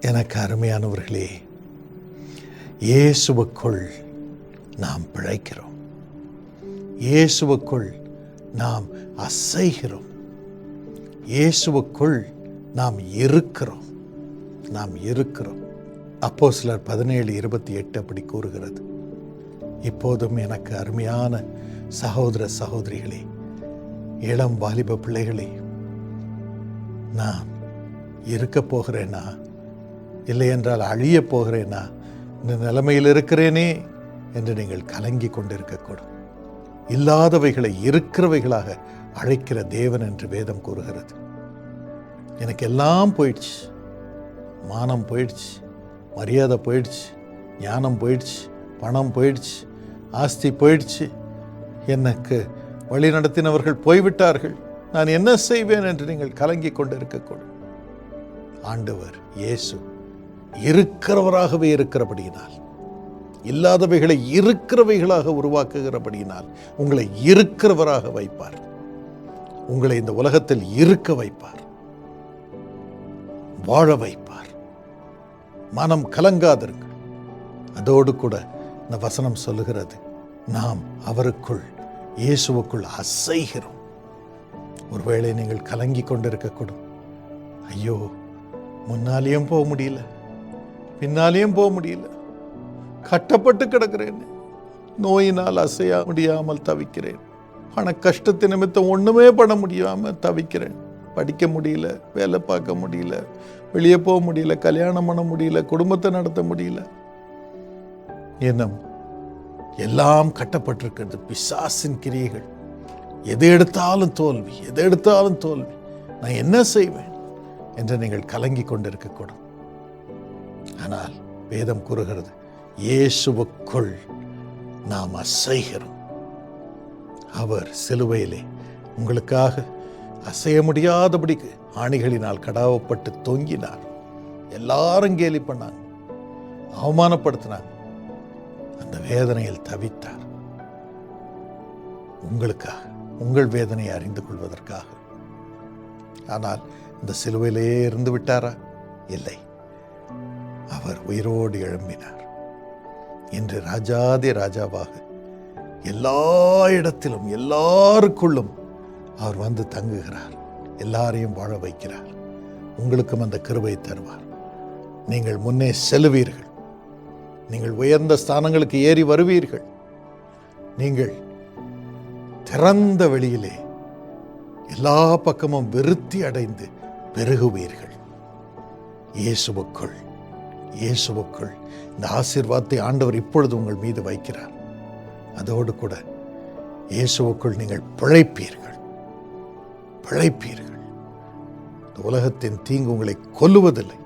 எனக்கு அருமையானவர்களே இயேசுவுக்குள் நாம் பிழைக்கிறோம். இயேசுவுக்குள் நாம் அசைகிறோம். இயேசுவுக்குள் நாம் இருக்கிறோம். நாம் இருக்கிறோம். அப்போ சிலர் பதினேழு இருபத்தி எட்டு அப்படி கூறுகிறது. இப்போதும் எனக்கு அருமையான சகோதர சகோதரிகளே இளம் வாலிப பிள்ளைகளே நான் இருக்க போகிறேன்னா இல்லை என்றால் அழிய போகிறேனா? இந்த நிலைமையில் இருக்கிறேனே என்று நீங்கள் கலங்கி கொண்டிருக்கக்கூடும். இல்லாதவைகளை இருக்கிறவைகளாக அழைக்கிற தேவன் என்று வேதம் கூறுகிறது. எனக்கு எல்லாம் போயிடுச்சு. மானம் போயிடுச்சு. மரியாதை போயிடுச்சு. ஞானம் போயிடுச்சு. பணம் போயிடுச்சு. ஆஸ்தி போயிடுச்சு. எனக்கு வழி நடத்தினவர்கள் போய்விட்டார்கள். நான் என்ன செய்வேன் என்று நீங்கள் கலங்கி இருக்கக்கூடும் ஆண்டவர் இயேசு இருக்கிறவராகவே இருக்கிறபடியினால் இல்லாதவைகளை இருக்கிறவைகளாக உருவாக்குகிறபடியினால் உங்களை இருக்கிறவராக வைப்பார். உங்களை இந்த உலகத்தில் இருக்க வைப்பார். வாழ வைப்பார். மனம் கலங்காதிருங்கள். அதோடு கூட இந்த வசனம் சொல்லுகிறது நாம் அவருக்குள் இயேசுவுக்குள் அசைகிறோம். ஒருவேளை நீங்கள் கலங்கி கொண்டிருக்கக்கூடும். ஐயோ முன்னாலேயும் போக முடியல. பின்னாலேயும் போக முடியல. கட்டப்பட்டு கிடக்கிறேன். நோயினால் அசைய முடியாமல் தவிக்கிறேன். பண கஷ்டத்தை நிமித்தம் ஒன்றுமே பண்ண முடியாமல் தவிக்கிறேன். படிக்க முடியல வேலை பார்க்க முடியல வெளியே போக முடியல கல்யாணம் பண்ண முடியல குடும்பத்தை நடத்த முடியல. எண்ணம் எல்லாம் கட்டப்பட்டிருக்கிறது பிசாசின் கிரியைகள். எது எடுத்தாலும் தோல்வி எது எடுத்தாலும் தோல்வி. நான் என்ன செய்வேன்? என்று நீங்கள் கலங்கி கொண்டிருக்கக்கூடாது ஆனால் வேதம் கூறுகிறது இயேசுவுக்குள் நாம் அசைகிறோம். அவர் சிலுவையிலே உங்களுக்காக அசைய முடியாதபடிக்கு ஆணிகளினால் கடாவப்பட்டு தொங்கினார். எல்லாரும் கேலி பண்ணாங்க அவமானப்படுத்தினாங்க. அந்த வேதனையில் தவித்தார். உங்களுக்காக உங்கள் வேதனையை அறிந்து கொள்வதற்காக. ஆனால் இந்த சிலுவையிலேயே இருந்து விட்டாரா? இல்லை. அவர் உயிரோடு எழும்பினார். இன்று ராஜாதி ராஜாவாக எல்லா இடத்திலும் எல்லாருக்குள்ளும் அவர் வந்து தங்குகிறார். எல்லாரையும் வாழ வைக்கிறார். உங்களுக்கும் அந்த கிருபை தருவார். நீங்கள் முன்னே செல்வீர்கள் நீங்கள் உயர்ந்த ஸ்தானங்களுக்கு ஏறி வருவீர்கள். நீங்கள் திறந்த வெளியிலே எல்லா பக்கமும் விருத்தி அடைந்து பெருகுவீர்கள். இயேசுவுக்குள் இயேசுவுக்குள் இந்த ஆசீர்வாதத்தை ஆண்டவர் இப்பொழுது உங்கள் மீது வைக்கிறார். அதோடு கூட இயேசுவுக்குள் நீங்கள் பிழைப்பீர்கள். பிழைப்பீர்கள். இந்த உலகத்தின் தீங்கு உங்களை கொல்லுவதில்லை.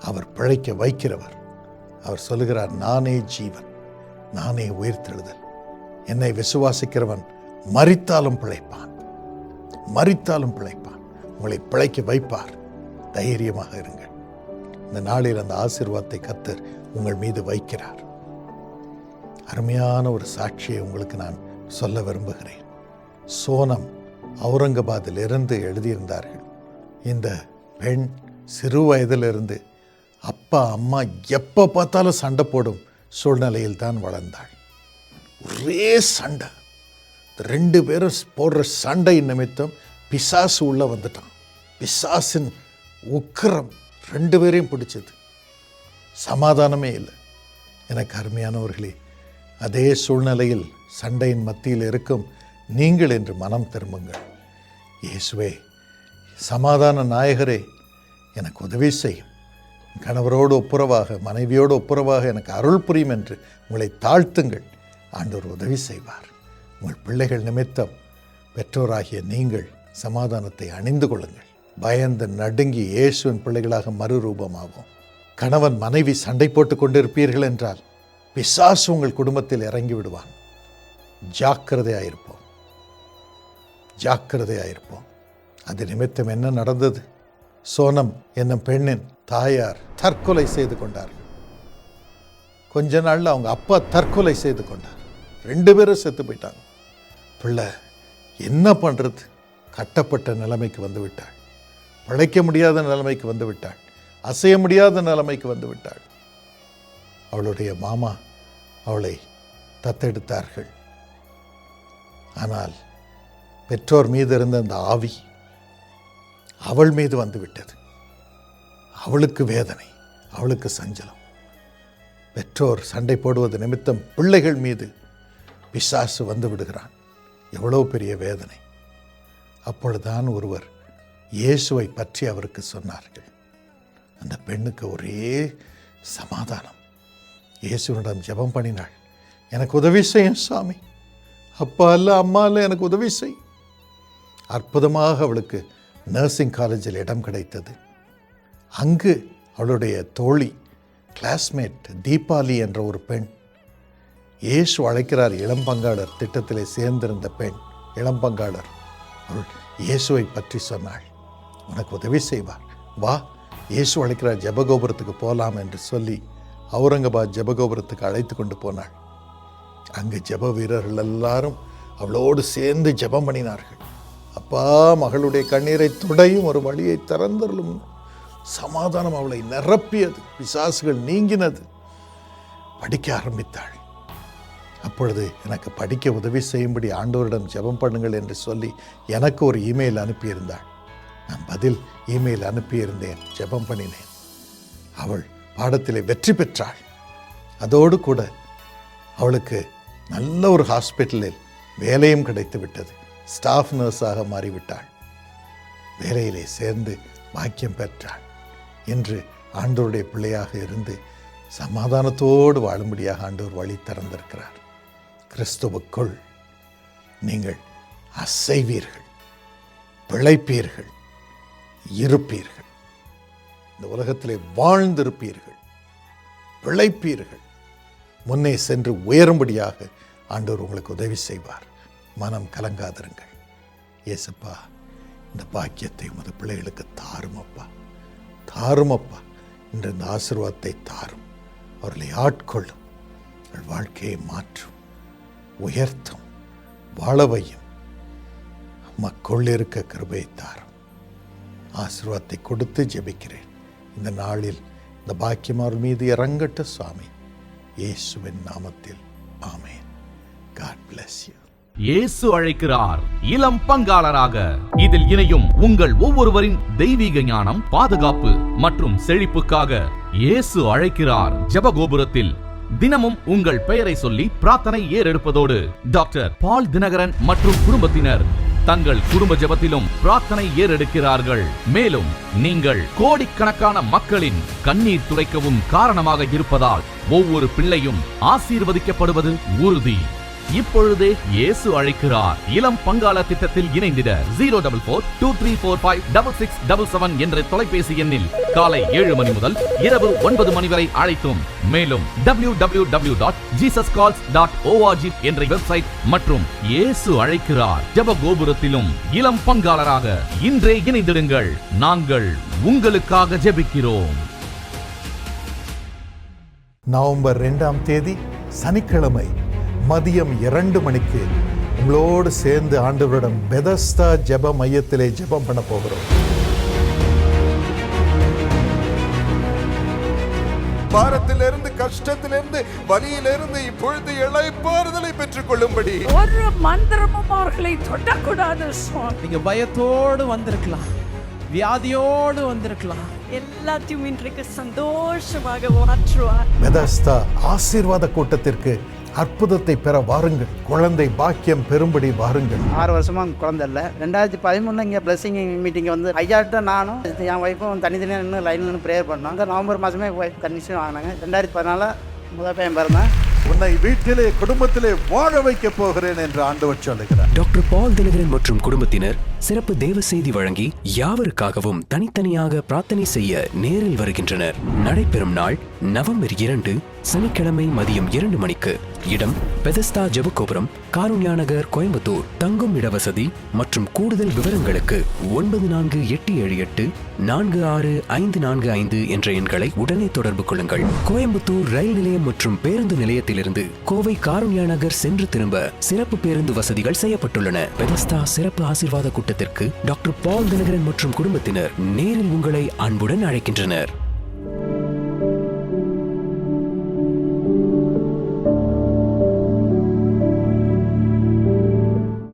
அவர் பிழைக்க வைக்கிறவர். அவர் சொல்லுகிறார் நானே ஜீவன் நானே உயிர்த்தெழுதல். என்னை விசுவாசிக்கிறவன் மறித்தாலும் பிழைப்பான். மறித்தாலும் பிழைப்பான். உங்களை பிழைக்க வைப்பார். தைரியமாக இருங்கள். இந்த நாளில் அந்த ஆசிர்வாதத்தை கத்தர் உங்கள் மீது வைக்கிறார். அருமையான ஒரு சாட்சியை உங்களுக்கு நான் சொல்ல விரும்புகிறேன். சோனம் அவுரங்காபாத்தில் இருந்து எழுதியிருந்தார்கள். இந்த பெண் சிறு வயதிலிருந்து அப்பா அம்மா எப்போ பார்த்தாலும் சண்டை போடும் சூழ்நிலையில் தான் வளர்ந்தாள். ஒரே சண்டை. ரெண்டு பேரும் போடுற சண்டை நிமித்தம் பிசாசு உள்ள வந்துட்டான். பிசாசின் உக்கிரம். ரெண்டு பேரையும் பிடிச்சது. சமாதானமே இல்லை. எனக்கு அருமையானவர்களே அதே சூழ்நிலையில் சண்டையின் மத்தியில் இருக்கும் நீங்கள் என்று மனம் திரும்புங்கள். இயேசுவே சமாதான நாயகரே எனக்கு உதவி செய்யும் கணவரோடு ஒப்புரவாக மனைவியோடு ஒப்புரவாக எனக்கு அருள் புரியும் என்று உங்களை தாழ்த்துங்கள். ஆண்டவர் உதவி செய்வார். உங்கள் பிள்ளைகள் நிமித்தம் பெற்றோராகிய நீங்கள் சமாதானத்தை அணிந்து கொள்ளுங்கள். பயந்து நடுங்கி இயேசுவின் பிள்ளைகளாக மறுரூபமாகும். கணவன் மனைவி சண்டை போட்டுக் கொண்டிருப்பீர்கள் என்றால் பிசாசு உங்கள் குடும்பத்தில் இறங்கி விடுவான் ஜாக்கிரதையாயிருப்போம். ஜாக்கிரதையாயிருப்போம். அது நிமித்தம் என்ன நடந்தது? சோனம் என்னும் பெண்ணின் தாயார் தற்கொலை செய்து கொண்டார்கள் கொஞ்ச நாள்ல அவங்க அப்பா தற்கொலை செய்து கொண்டார். ரெண்டு பேரும் செத்து போயிட்டாங்க. பிள்ளை என்ன பண்றது? கட்டப்பட்ட நிலைமைக்கு வந்து விட்டாள் பிழைக்க முடியாத நிலைமைக்கு வந்து விட்டாள். அசைய முடியாத நிலைமைக்கு வந்து விட்டாள். அவளுடைய மாமா அவளை தத்தெடுத்தார்கள். ஆனால் பெற்றோர் மீது இருந்த அந்த ஆவி அவள் மீது வந்து விட்டது. அவளுக்கு வேதனை அவளுக்கு சஞ்சலம். பெற்றோர் சண்டை போடுவது நிமித்தம் பிள்ளைகள் மீது பிசாசு வந்து விடுகிறான். எவ்வளோ பெரிய வேதனை. அப்பொழுதுதான் ஒருவர் இயேசுவை பற்றி அவருக்கு சொன்னார்கள். அந்த பெண்ணுக்கு ஒரே சமாதானம். இயேசுவிடம் ஜெபம் பண்ணினாள். எனக்கு உதவி செய்யும் சாமி. அப்பா அல்ல அம்மா அல்ல எனக்கு உதவி செய். அற்புதமாக அவளுக்கு நர்சிங் காலேஜில் இடம் கிடைத்தது. அங்கு அவளுடைய தோழி கிளாஸ்மேட் தீபாலி என்ற ஒரு பெண் இயேசு அழைக்கிறார் இளம்பங்காளர் திட்டத்திலே சேர்ந்திருந்த பெண் இளம்பங்காளர் அவள் இயேசுவை பற்றி சொன்னாள். உனக்கு உதவி செய்வார். வா இயேசு அழைக்கிற ஜபகோபுரத்துக்கு போகலாம் என்று சொல்லி அவுரங்கபாத் ஜபகோபுரத்துக்கு அழைத்து கொண்டு போனாள். அங்கு ஜெப வீரர்கள் எல்லாரும் அவளோடு சேர்ந்து ஜெபம் பண்ணினார்கள். அப்பா மகளுடைய கண்ணீரை துடையும் ஒரு வழியை திறந்தருளும். சமாதானம் அவளை நிரப்பியது. பிசாசுகள் நீங்கினது. படிக்க ஆரம்பித்தாள். அப்பொழுது எனக்கு படிக்க உதவி செய்யும்படி ஆண்டவரிடம் ஜெபம் பண்ணுங்கள் என்று சொல்லி எனக்கு ஒரு இமெயில் அனுப்பியிருந்தாள். நான் பதில் இமெயில் அனுப்பியிருந்தேன் ஜெபம் பண்ணினேன். அவள் பாடத்திலே வெற்றி பெற்றாள். அதோடு கூட அவளுக்கு நல்ல ஒரு ஹாஸ்பிட்டலில் வேலையும் கிடைத்து விட்டது ஸ்டாஃப் நர்ஸாக மாறிவிட்டாள். வேலையிலே சேர்ந்து பாக்கியம் பெற்றாள் இன்று ஆண்டோருடைய பிள்ளையாக இருந்து சமாதானத்தோடு வாழும்படியாக ஆண்டோர் வழி திறந்திருக்கிறார். கிறிஸ்துவுக்குள் நீங்கள் அசைவீர்கள் பிழைப்பீர்கள். இருப்பீர்கள். இந்த உலகத்திலே வாழ்ந்திருப்பீர்கள். பிழைப்பீர்கள். முன்னே சென்று உயரும்படியாக ஆண்டவர் உங்களுக்கு உதவி செய்வார். மனம் கலங்காதிருங்கள். ஏசப்பா இந்த பாக்கியத்தை உமது பிள்ளைகளுக்கு தாருமப்பா. தாருமப்பா. இன்று இந்த ஆசிர்வாதத்தை தாரும். அவர்களை ஆட்கொள்ளும். அவள் வாழ்க்கையை மாற்றும். உயர்த்தும். வாழவையும் மக்கள் இருக்க கிருபையை தாரும். ஆசீர்வாதத்தை கொடுத்து ஜெபிக்கிறேன். இந்த நாளில் இந்த பாக்கியமார் மீது இறங்கட்ட சுவாமி. இயேசுவின் நாமத்தில். ஆமேன். காட் பிளஸ் யூ இயேசு அழைக்கிறார். இளம் பங்காளராக. இதில் இணையும் உங்கள் ஒவ்வொருவரின் தெய்வீக ஞானம் பாதுகாப்பு மற்றும் செழிப்புக்காக இயேசு அழைக்கிறார். ஜபகோபுரத்தில் தினமும் உங்கள் பெயரை சொல்லி பிரார்த்தனை ஏறெடுப்பதோடு டாக்டர் பால் தினகரன் மற்றும் குடும்பத்தினர் தங்கள் குடும்ப ஜெபத்திலும் பிரார்த்தனை ஏறெடுக்கிறார்கள். மேலும் நீங்கள் கோடிக்கணக்கான மக்களின் கண்ணீர் துடைக்கவும் காரணமாக இருப்பதால் ஒவ்வொரு பிள்ளையும் ஆசீர்வதிக்கப்படுவது உறுதி. இப்பொழுதே இயேசு அழைக்கிறார். இளம் பங்காள திட்டத்தில் இணைந்திட zero double four two three four five double six double seven என்ற தொலைபேசி எண்ணில் காலை ஏழு மணி முதல் இரவு ஒன்பது மணி வரை அழைத்தும். மேலும் W W W dot Jesus calls dot O R G என்ற வெப்சைட் மற்றும் இயேசு அழைக்கிறார். ஜெப கோபுரத்திலும் இளம் பங்காளராக இன்றே இணைந்திடுங்கள். நாங்கள் உங்களுக்காக ஜெபிக்கிறோம். நவம்பர் ரெண்டாம் தேதி சனிக்கிழமை. மதியம் இரண்டு மணிக்கு உங்களோடு சேர்ந்து ஆண்டவரிடம் பெதஸ்தா ஜெப மையத்திலே ஜெபம் பண்ண போகிறோம். பாரத்திலிருந்து கஷ்டத்திலிருந்து வலியிலிருந்து இப்பொழுது இளைப்பாறுதலை பெற்றுக் கொள்ளும்படி ஒரு மந்திரமும் அவர்களை தொடக்கூடாது நீங்க பயத்தோடு வந்திருக்கலாம். வியாதியோடு வந்திருக்கலாம். எல்லாத்தையும் இன்றைக்கு சந்தோஷமாக மாற்றுவார். பெதஸ்தா ஆசீர்வாத கூட்டத்திற்கு அற்புதத்தை பெற வாருங்கள். குழந்தை பாக்கியம் பெறும்படி வாருங்கள். ஆறு வருஷமா குழந்தை இல்லை. ரெண்டாயிரத்தி பதிமூணுல இங்கே பிளஸிங் மீட்டிங் வந்து ஐயாட்ட நானும் என் ஒய்ஃபும் தனித்தனியாக நின்று லைனில் நின்று ப்ரேயர் பண்ணோம். அந்த நவம்பர் மாதமே கன்னிஷன் வாங்கினாங்க ரெண்டாயிரத்தி பதினாலில் முதல் பையன் பிறந்தேன். உன்னை வீட்டிலே குடும்பத்திலே வாழ வைக்க போகிறேன் என்று ஆண்டவர் சொல்லுகிறார். டாக்டர் பால் தினகரன் மற்றும் குடும்பத்தினர் சிறப்பு தேவ செய்தி வழங்கி யாவருக்காகவும் தனித்தனியாக பிரார்த்தனை செய்ய நேரில் வருகின்றனர். நடைபெறும் நாள் நவம்பர் இரண்டு சனிக்கிழமை மதியம் இரண்டு மணிக்கு. இடம் பெதஸ்தா ஜெபகோபுரம் காருண்யா நகர் கோயம்புத்தூர். தங்கும் இடவசதி மற்றும் கூடுதல் விவரங்களுக்கு ஒன்பது நான்கு எட்டு ஏழு எட்டு நான்கு ஆறு ஐந்து நான்கு ஐந்து என்ற எண்களை உடனே தொடர்பு கொள்ளுங்கள். கோயம்புத்தூர் ரயில் நிலையம் மற்றும் பேருந்து நிலையத்திலிருந்து கோவை காருண்யா நகர் சென்று திரும்ப சிறப்பு பேருந்து வசதிகள் செய்யப்பட்டுள்ளன. பெதஸ்தா சிறப்பு ஆசீர்வாத கூட்டத்திற்கு டாக்டர் பால் தினகரன் மற்றும் குடும்பத்தினர் நேரில் உங்களை அன்புடன் அழைக்கின்றனர்.